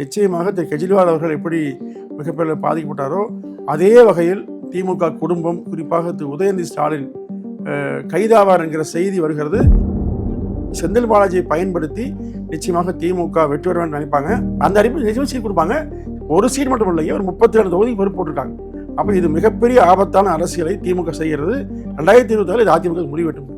நிச்சயமாக திரு கெஜ்ரிவால் அவர்கள் எப்படி மிகப்பெரிய பாதிக்கப்பட்டாரோ அதே வகையில் திமுக குடும்பம் குறிப்பாக திரு உதயநிதி ஸ்டாலின் கைதாவார் என்கிற செய்தி வருகிறது. செந்தில் பாலாஜியை பயன்படுத்தி நிச்சயமாக திமுக வெற்றி பெற வேண்டும் நினைப்பாங்க. அந்த அடிப்படையில் நிச்சயம் சீட் கொடுப்பாங்க. ஒரு சீட் மட்டும் இல்லையே ஒரு முப்பத்தி ரெண்டு தொகுதி பொறுப்பு போட்டிருக்காங்க. அப்போ இது மிகப்பெரிய ஆபத்தான அரசியலை திமுக செய்கிறது. ரெண்டாயிரத்தி இருபத்தி இது அதிமுக முடிவெட்டும்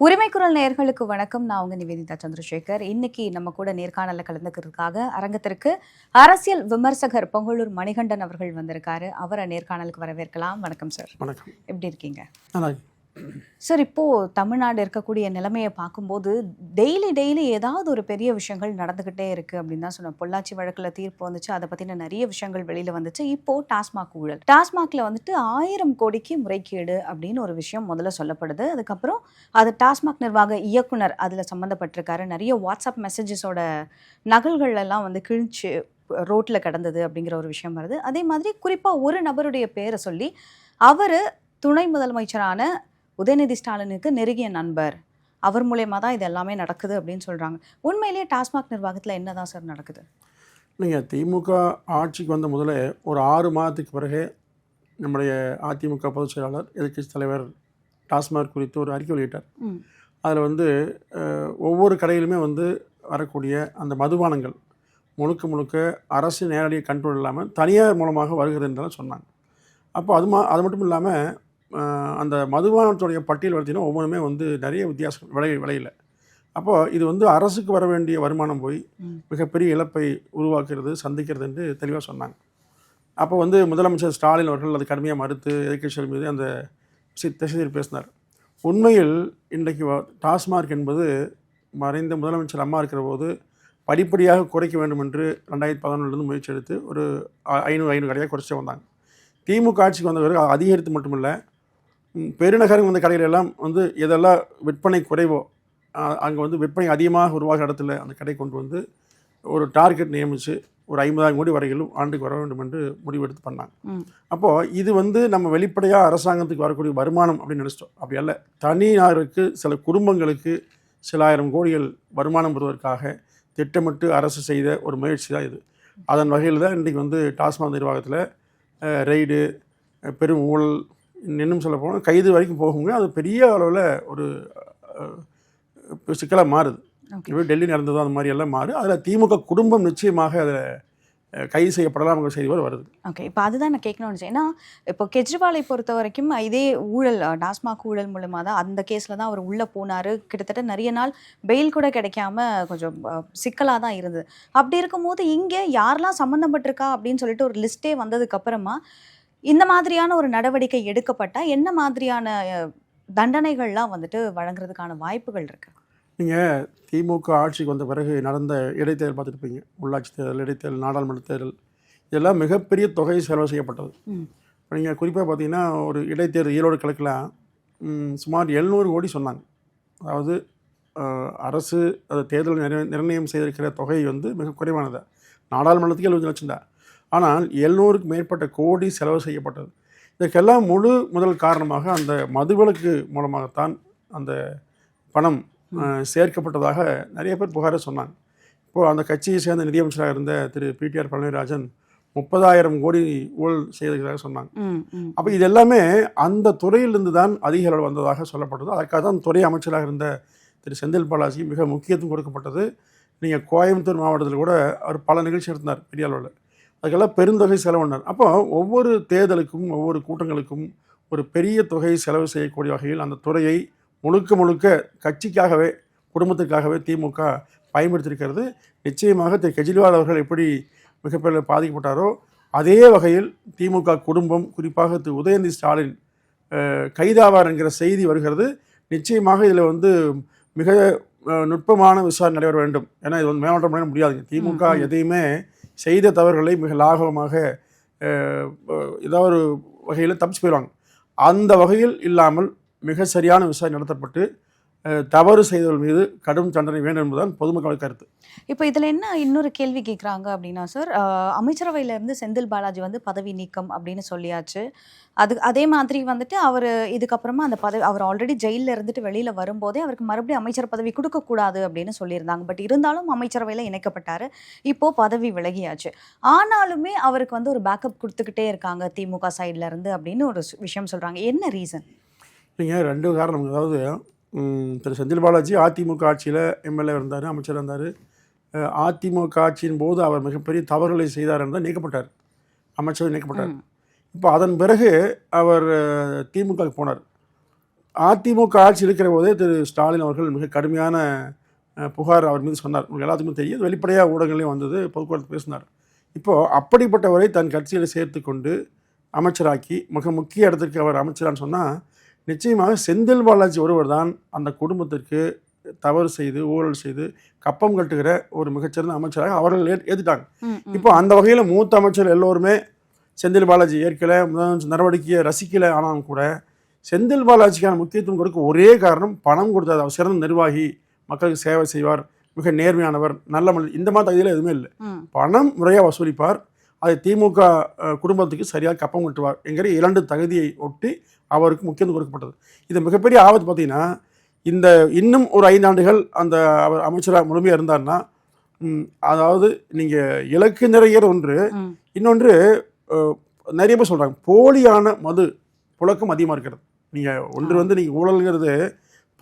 உரிமை குரல் நேயர்களுக்கு வணக்கம். நான் உங்க நிவேதிதா சந்திரசேகர். இன்னைக்கு நம்ம கூட நேர்காணல்ல கலந்துக்கிறதுக்காக அரங்கத்திற்கு அரசியல் விமர்சகர் பொங்கலூர் மணிகண்டன் அவர்கள் வந்திருக்காரு. அவரை நேர்காணலுக்கு வரவேற்கலாம். வணக்கம் சார். வணக்கம். எப்படி இருக்கீங்க? சார் இப்போது தமிழ்நாடு இருக்கக்கூடிய நிலைமையை பார்க்கும்போது டெய்லி டெய்லி ஏதாவது ஒரு பெரிய விஷயங்கள் நடந்துக்கிட்டே இருக்குது அப்படின்னு தான் சொன்னேன் பொள்ளாச்சி வழக்கில் தீர்ப்பு வந்துச்சு அதை பற்றின நிறைய விஷயங்கள் வெளியில் வந்துச்சு. இப்போது டாஸ்மாக் ஊழல். டாஸ்மாகில் வந்துட்டு ஆயிரம் கோடிக்கு முறைகேடு அப்படின்னு ஒரு விஷயம் முதல்ல சொல்லப்படுது. அதுக்கப்புறம் அது டாஸ்மாக் நிர்வாக இயக்குனர் அதில் சம்மந்தப்பட்டிருக்காரு நிறைய வாட்ஸ்அப் மெசேஜஸோட நகல்கள் எல்லாம் வந்து கிழிச்சு ரோட்டில் கிடந்தது அப்படிங்கிற ஒரு விஷயம் வருது. அதே மாதிரி குறிப்பாக ஒரு நபருடைய பேரை சொல்லி அவர் துணை முதலமைச்சரான உதயநிதி ஸ்டாலினுக்கு நெருங்கிய நண்பர். அவர் மூலயமா தான் இது எல்லாமே நடக்குது அப்படின்னு சொல்றாங்க. உண்மையிலேயே டாஸ்மாக் நிர்வாகத்துல என்னதான் சார் நடக்குது? நீங்கள் திமுக ஆட்சிக்கு வந்த முதல்ல ஒரு ஆறு மாதத்துக்கு பிறகு நம்முடைய அதிமுக பொதுச் செயலாளர் எதிர்க்கட்சி தலைவர் டாஸ்மாக் குறித்து ஒரு அறிக்கை வெளியிட்டார். அதில் வந்து ஒவ்வொரு கடையிலுமே வந்து வரக்கூடிய அந்த மதுபானங்கள் முழுக்க முழுக்க அரசு நேரடி கண்ட்ரோல் இல்லாமல் தனியார் மூலமாக வருகிறது என்றெல்லாம் சொன்னாங்க. அப்போ அது மா அது மட்டும் இல்லாமல் அந்த மதுபானத்துடைய பட்டியல் பார்த்தீங்கன்னா ஒவ்வொன்றுமே வந்து நிறைய வித்தியாசம் விலை விலையில் அப்போது இது வந்து அரசுக்கு வர வேண்டிய வருமானம் போய். மிகப்பெரிய இழப்பை உருவாக்குறது சந்திக்கிறது என்று தெளிவாக சொன்னாங்க. அப்போ வந்து முதலமைச்சர் ஸ்டாலின் அவர்கள் அது கடுமையாக மறுத்து எதிர்க்கட்சிகள் மீது அந்த திசையில் பேசினார். உண்மையில் இன்றைக்கு டாஸ்மார்க் என்பது மறைந்த முதலமைச்சர் அம்மா இருக்கிற போது படிப்படியாக குறைக்க வேண்டும் என்று ரெண்டாயிரத்தி பதினொன்றுலேருந்து முயற்சி எடுத்து ஒரு ஐநூறு ஐநூறு கடையாக குறைச்சி வந்தாங்க. திமுக ஆட்சிக்கு வந்த பிறகு அதிகரித்து மட்டுமில்லை பெருநகரம் வந்த கடைகள் எல்லாம் வந்து எதெல்லாம் விற்பனை குறைவோ அங்கே வந்து விற்பனை அதிகமாக உருவாக இடத்துல அந்த கடை கொண்டு வந்து ஒரு டார்கெட் நியமித்து ஒரு ஐம்பதாயிரம் கோடி வரையிலும் ஆண்டுக்கு வர வேண்டும் என்று முடிவெடுத்து பண்ணாங்க. அப்போது இது வந்து நம்ம வெளிப்படையாக அரசாங்கத்துக்கு வரக்கூடிய வருமானம் அப்படின்னு நினச்சிட்டோம். அப்படி அல்ல. தனியாருக்கு சில குடும்பங்களுக்கு சில ஆயிரம் கோடிகள் வருமானம் பெறுவதற்காக திட்டமிட்டு அரசு செய்த ஒரு முயற்சி தான் இது. அதன் வகையில் தான் இன்றைக்கி வந்து டாஸ்மாக் நிர்வாகத்தில் ரெய்டு பெரும் ஊழல் இன்னும் சொல்ல போனால் கைது வரைக்கும் போகுங்க அது பெரிய அளவில் ஒரு சிக்கலாக மாறுது. இப்போ டெல்லி நடந்ததோ அந்த மாதிரி எல்லாம் மாறு. அதில் திமுக குடும்பம் நிச்சயமாக அதில் கைது செய்யப்படலாம் செய்தி வரை வருது. ஓகே. இப்போ அதுதான் நான் கேட்கணும்னு. ஏன்னா இப்போ கெஜ்ரிவாலை பொறுத்த வரைக்கும் இதே ஊழல் டாஸ்மாக் ஊழல் மூலமா தான் அந்த கேஸில் தான் அவர் உள்ளே போனார். கிட்டத்தட்ட நிறைய நாள் பெயில் கூட கிடைக்காம கொஞ்சம் சிக்கலாக தான் இருந்தது. அப்படி இருக்கும்போது இங்கே யாரெல்லாம் சம்மந்தப்பட்டிருக்கா அப்படின்னு சொல்லிட்டு ஒரு லிஸ்ட்டே வந்ததுக்கு அப்புறமா இந்த மாதிரியான ஒரு நடவடிக்கை எடுக்கப்பட்டால் என்ன மாதிரியான தண்டனைகள்லாம் வந்துட்டு வழங்குறதுக்கான வாய்ப்புகள் இருக்கு? நீங்கள் திமுக ஆட்சிக்கு வந்த பிறகு நடந்த இடைத்தேர்தல் பார்த்துருப்பீங்க. உள்ளாட்சி தேர்தல் இடைத்தேர்தல் நாடாளுமன்ற தேர்தல். இதெல்லாம் மிகப்பெரிய தொகை செலவு செய்யப்பட்டது. இப்போ நீங்கள் குறிப்பாக பார்த்தீங்கன்னா ஒரு இடைத்தேர்தல் ஈரோடு கிழக்கில் சுமார் எழுநூறு கோடி சொன்னாங்க. அதாவது அரசு அது தேர்தல் நிர்ணய நிர்ணயம் செய்திருக்கிற தொகை வந்து மிக குறைவானது? நாடாளுமன்றத்துக்கு எழுபது லட்சம் தான் ஆனால் எழுநூறுக்கு மேற்பட்ட கோடி செலவு செய்யப்பட்டது. இதற்கெல்லாம் முழு முதல் காரணமாக அந்த மதுவிலக்கு மூலமாகத்தான் அந்த பணம் சேர்க்கப்பட்டதாக நிறைய பேர் புகாரை சொன்னாங்க. இப்போது அந்த கட்சியை சேர்ந்த நிதியமைச்சராக இருந்த திரு பிடிஆர் பழனிராஜன் முப்பதாயிரம் கோடி ஊழல் செய்திருக்கிறதாக சொன்னாங்க. அப்போ இது எல்லாமே அந்த துறையிலிருந்து தான் அதிக அளவு வந்ததாக சொல்லப்பட்டது. அதற்காக தான் துறை அமைச்சராக இருந்த திரு செந்தில் பாலாஜி மிக முக்கியத்துவம் கொடுக்கப்பட்டது. நீங்கள் கோயம்புத்தூர் மாவட்டத்தில் கூட அவர் பல நிகழ்ச்சி நடத்தினார் பெரிய அளவில். அதுக்கெல்லாம் பெருந்தொகை செலவுனார். அப்போ ஒவ்வொரு தேர்தலுக்கும் ஒவ்வொரு கூட்டங்களுக்கும் ஒரு பெரிய தொகை செலவு செய்யக்கூடிய வகையில் அந்த துறையை முழுக்க முழுக்க கட்சிக்காகவே குடும்பத்துக்காகவே திமுக பயன்படுத்தியிருக்கிறது. நிச்சயமாக திரு. கெஜ்ரிவால் அவர்கள் எப்படி மிகப்பெரிய பாதிக்கப்பட்டாரோ அதே வகையில் திமுக குடும்பம் குறிப்பாக திரு. உதயநிதி ஸ்டாலின் கைதாவார் என்கிற செய்தி வருகிறது. நிச்சயமாக இதில் வந்து மிக நுட்பமான விசாரணை நடைபெற வேண்டும். ஏன்னா இது வந்து மேலோட்டம் பண்ண முடியாதுங்க திமுக. எதையுமே செய்த தவறுகளை மிக லாகவமாக ஏதாவது ஒரு வகையில் தப்பிச்சு போயிடுவாங்க. அந்த வகையில் இல்லாமல் மிக சரியான விசாரணை நடத்தப்பட்டு தவறு செய்தவர்கள் மீது கடும் தண்டனை வேண்டும் என்பதுதான் பொதுமக்கள் கருத்து. இப்போ இதில் என்ன இன்னொரு கேள்வி கேட்குறாங்க அப்படின்னா சார் அஹ், அமைச்சரவையில இருந்து செந்தில் பாலாஜி வந்து பதவி நீக்கம் அப்படின்னு சொல்லியாச்சு. அது அதே மாதிரி வந்துட்டு அவர் இதுக்கப்புறமா அந்த பதவி அவர் ஆல்ரெடி ஜெயிலில் இருந்துட்டு வெளியில் வரும்போதே அவருக்கு மறுபடியும் அமைச்சர் பதவி கொடுக்கக்கூடாது அப்படின்னு சொல்லியிருந்தாங்க. பட் இருந்தாலும் அமைச்சரவையில் இணைக்கப்பட்டார். இப்போ பதவி விலகியாச்சு. ஆனாலுமே அவருக்கு வந்து ஒரு பேக்கப் கொடுத்துக்கிட்டே இருக்காங்க திமுக சைட்ல இருந்து அப்படின்னு ஒரு விஷயம் சொல்கிறாங்க என்ன ரீசன் நீங்கள் ரெண்டு காரணம். அதாவது திரு செந்தில் பாலாஜி அதிமுக ஆட்சியில் எம்எல்ஏ இருந்தார் அமைச்சர் இருந்தார். அதிமுக ஆட்சியின் போது அவர் மிகப்பெரிய தவறுகளை செய்தார் என்றால் நீக்கப்பட்டார். அமைச்சர் நீக்கப்பட்டார். இப்போ அதன் பிறகு அவர் திமுகவுக்கு போனார். அதிமுக ஆட்சி இருக்கிற போதே திரு ஸ்டாலின் அவர்கள் மிக கடுமையான புகார் அவர் மீது சொன்னார். உங்களுக்கு எல்லாத்துக்கும் தெரியும். வெளிப்படையாக ஊடகங்களையும் வந்தது பொதுக்குழு பேசினார். இப்போது அப்படிப்பட்டவரை தன் கட்சியில் சேர்த்து கொண்டு அமைச்சராக்கி மிக முக்கிய இடத்துக்கு அவர் அமைச்சரான்னு சொன்னால் நிச்சயமாக செந்தில் பாலாஜி ஒருவர் தான் அந்த குடும்பத்திற்கு தவறு செய்து ஊழல் செய்து கப்பம் கட்டுகிற ஒரு மிகச்சிறந்த அமைச்சராக அவர்கள் ஏ- ஏத்துட்டாங்க. இப்போ அந்த வகையில் மூத்த அமைச்சர் எல்லோருமே செந்தில் பாலாஜி ஏற்கலை முதலமைச்சர் நடவடிக்கையை ரசிக்கலை ஆனாலும் கூட செந்தில் பாலாஜிக்கான முக்கியத்துவம் கொடுக்க ஒரே காரணம் பணம் கொடுத்தது. அவர் சிறந்த நிர்வாகி மக்களுக்கு சேவை செய்வார் மிக நேர்மையானவர் நல்ல மனிதர். இந்த மாதிரி தகுதியில் எதுவுமே இல்லை. பணம் முறையாக வசூலிப்பார். அதை திமுக குடும்பத்துக்கு சரியாக கப்பம் கட்டுவார் என்கிற இரண்டு தகுதியை ஒட்டி அவருக்கு முக்கியத்துவம் கொடுக்கப்பட்டது. இது மிகப்பெரிய ஆபத்து பார்த்தீங்கன்னா இந்த இன்னும் ஒரு ஐந்தாண்டுகள் அந்த அவர் அமைச்சராக முழுமையாக இருந்தார்னா அதாவது நீங்கள் இலக்கு நிறைய ஒன்று இன்னொன்று நிறைய பேர் சொல்கிறாங்க போலியான மது புழக்கம் அதிகமாக இருக்கிறது. நீங்கள் ஒன்று வந்து நீங்கள் ஊழல்ங்கிறது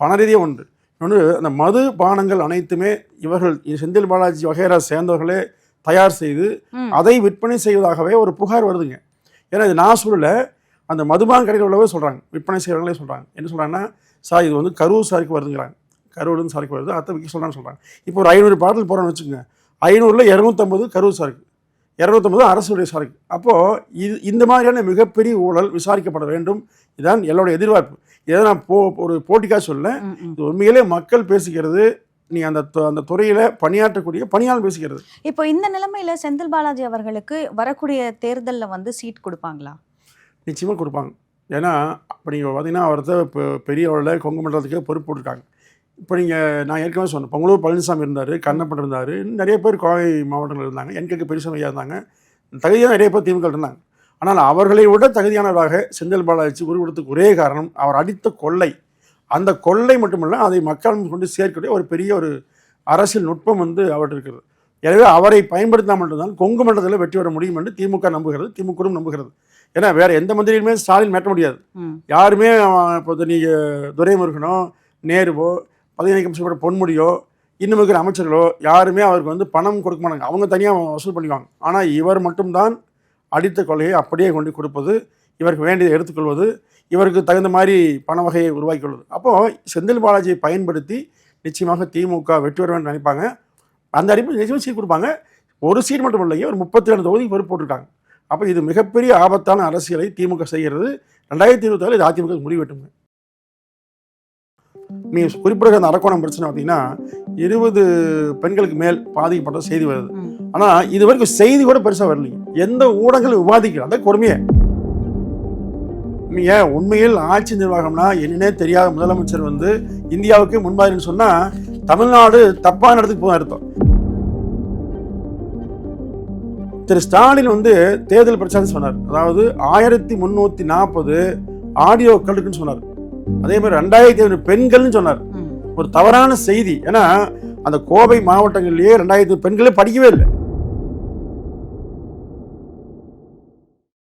பண ரீதியாக ஒன்று. இன்னொன்று அந்த மது பானங்கள் அனைத்துமே இவர்கள் செந்தில் பாலாஜி வகைரா சேர்ந்தவர்களே தயார் செய்து. அதை விற்பனை செய்வதாகவே ஒரு புகார் வருதுங்க. ஏன்னா இது நான் சொல்லல. அந்த மதுபான கடையில் உள்ளவே சொல்கிறாங்க விற்பனை செய்கிறவங்களே சொல்கிறாங்க என்ன சொல்கிறாங்கன்னா சார் இது வந்து கரூர் சாருக்கு வருதுங்கிறாங்க. கரூர்லேருந்து சாருக்கு வருது. அத்தை விற்க சொல்கிறான்னு சொல்கிறாங்க இப்போ ஒரு ஐநூறு பாட்டில் போகிறோன்னு வச்சுக்கோங்க. ஐநூறில் இரநூத்தம்பது கரூர் சாருக்கு. இரநூத்தம்பது அரசுடைய சாருக்கு. அப்போது இது இந்த மாதிரியான மிகப்பெரிய ஊழல் விசாரிக்கப்பட வேண்டும். இதான் என்னோட எதிர்பார்ப்பு. இதை நான் போ ஒரு போட்டிக்காக சொல்ல ம் ம். இது உண்மையிலே மக்கள் பேசுகிறது நீ அந்த அந்த துறையில் பணியாற்றக்கூடிய பணியாளர் பேசுகிறது. இப்போ இந்த நிலைமையில செந்தில் பாலாஜி அவர்களுக்கு வரக்கூடிய தேர்தல்ல வந்து சீட் கொடுப்பாங்களா? நிச்சயமாக கொடுப்பாங்க. ஏன்னா இப்போ நீங்கள் பார்த்தீங்கன்னா அவர்த்த இப்போ பெரிய அளவில் கொங்கு மண்டலத்துக்கே பொறுப்பு போட்டிருக்காங்க. இப்போ நீங்கள் நான் ஏற்கனவே சொன்னேன் பொங்கலூர் பழனிசாமி இருந்தார் கண்ணப்பன் இருந்தார் நிறைய பேர் கோவை மாவட்டங்கள் இருந்தாங்க என்கே பெரியசாமி ஐயா இருந்தாங்க தகுதியாக நிறைய பேர் திமுக இருந்தாங்க. ஆனால் அவர்களை விட தகுதியானவராக செந்தில் பாலாஜி உருவெடுத்துக்கு ஒரே காரணம் அவர் அடித்த கொள்ளை. அந்த கொள்ளை மட்டுமல்ல அதை மக்கள் கொண்டு சேர்க்கக்கூடிய ஒரு பெரிய ஒரு அரசியல் நுட்பம் வந்து அவர்கிட்ட இருக்கிறது. எனவே அவரை பயன்படுத்தினால் மட்டும்தான் கொங்கு மண்டலத்தில் வெற்றி பெற முடியும் என்று திமுக நம்புகிறது திமுக நம்புகிறது. ஏன்னா வேற எந்த மந்திரியுமே ஸ்டாலின் மாற்ற முடியாது. யாருமே இப்போ நீங்கள் துரைமுருகனோ நேருவோ பதவி நீக்கம் செய்யப்பட்ட பொன்முடியோ இன்னும் இருக்கிற அமைச்சர்களோ யாருமே அவருக்கு வந்து பணம் கொடுக்க மாட்டாங்க. அவங்க தனியாக வசூல் பண்ணிக்குவாங்க. ஆனால் இவர் மட்டும்தான் அடித்த கொள்கையை அப்படியே கொண்டு கொடுப்பது இவருக்கு வேண்டியதை எடுத்துக்கொள்வது இவருக்கு தகுந்த மாதிரி பண வகையை உருவாக்கி கொள்வது அப்போது செந்தில் பாலாஜியை பயன்படுத்தி நிச்சயமாக திமுக வெற்றி வேண்டும் நினைப்பாங்க. அந்த அடிப்படையில் நிச்சயமாக சீட் கொடுப்பாங்க. ஒரு சீட் மட்டும் இல்லைங்க ஒரு முப்பத்தி ரெண்டு தொகுதி பொறுப்பு போட்டிருக்காங்க. அப்போ இது மிகப்பெரிய ஆபத்தான அரசியலை திமுக செய்கிறது. ரெண்டாயிரத்தி இருபத்தாறு இது அதிமுக முடிவெட்டுங்க நீங்கள் குறிப்பிட்ட அந்த அரக்கோணம் பிரச்சனை பார்த்தீங்கன்னா இருபது பெண்களுக்கு மேல் பாதிக்கப்பட்ட செய்தி வருது. ஆனால் இது வரைக்கும் செய்தி கூட பெருசாக வரலைங்க. எந்த ஊடகங்களும் விவாதிக்கல. அந்த கொடுமையே. நீங்கள் உண்மையில் ஆட்சி நிர்வாகம்னா என்னன்னே தெரியாத முதலமைச்சர் வந்து இந்தியாவுக்கு முன்மாதிரின்னு சொன்னால் தமிழ்நாடு தப்பான இடத்துக்கு போக அர்த்தம். திரு ஸ்டாலின் வந்து தேர்தல் பிரச்சாரம் சொன்னார். அதாவது ஆயிரத்தி முந்நூற்றி நாற்பது ஆடியோக்கள் இருக்குன்னு சொன்னார். அதே மாதிரி ரெண்டாயிரத்தி ஐநூறு பெண்கள்னு சொன்னார். ஒரு தவறான செய்தி. ஏன்னா அந்த கோவை மாவட்டங்கள்லயே ரெண்டாயிரத்து பெண்களே படிக்கவே இல்லை.